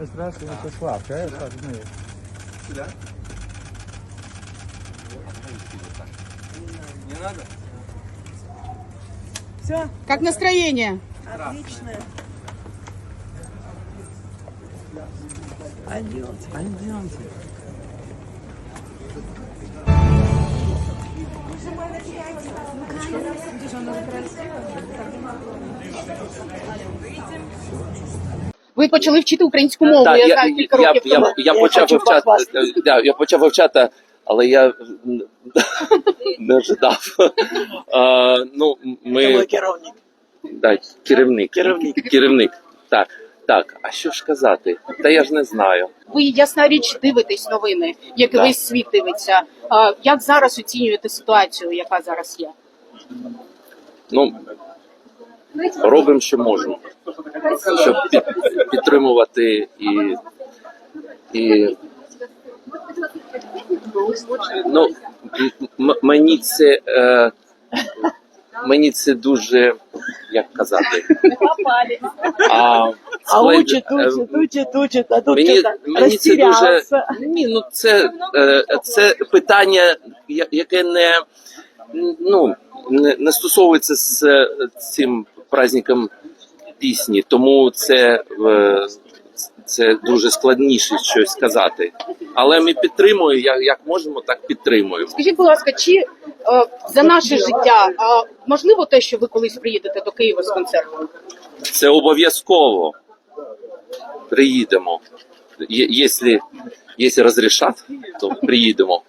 Здравствуй, Вячеслав. Чаешь родные? Ну, да. Не надо? Все? Как настроение? Отлично. Пойдемте. Пойдемте. Где же она красивая? Ви почали вчити українську мову, Так, я, я, знаю, кілька я, років я, тому. я, Я почав вивчати, е, да, я почав вивчати, але я не ожидав. А, ну, ми, керівник. да, керівник. Керівник. Керівник. Так, так, а що ж казати? Та я ж не знаю. Ви ясна річ дивитесь новини, як Да. весь світ дивиться. А, як зараз оцінюєте ситуацію, яка зараз є? Ну, робимо, що можемо, щоб під, підтримувати і, і ну, мені це е, мені це дуже як казати. А, А склад- учить, е, учить, учить, учить, а тут Мені, мені це дуже ні, ну це, е, це питання, яке не ну не, не стосовується з е, цим праздником пісні, тому це, е, це дуже складніше щось сказати. Але ми підтримуємо, як, як можемо, так підтримуємо. Скажіть, будь ласка, чи е, за наше життя а, можливо те, що ви колись приїдете до Києва з концертом? Це обов'язково. Приїдемо. Є- Якщо, якщо розрішать, то приїдемо.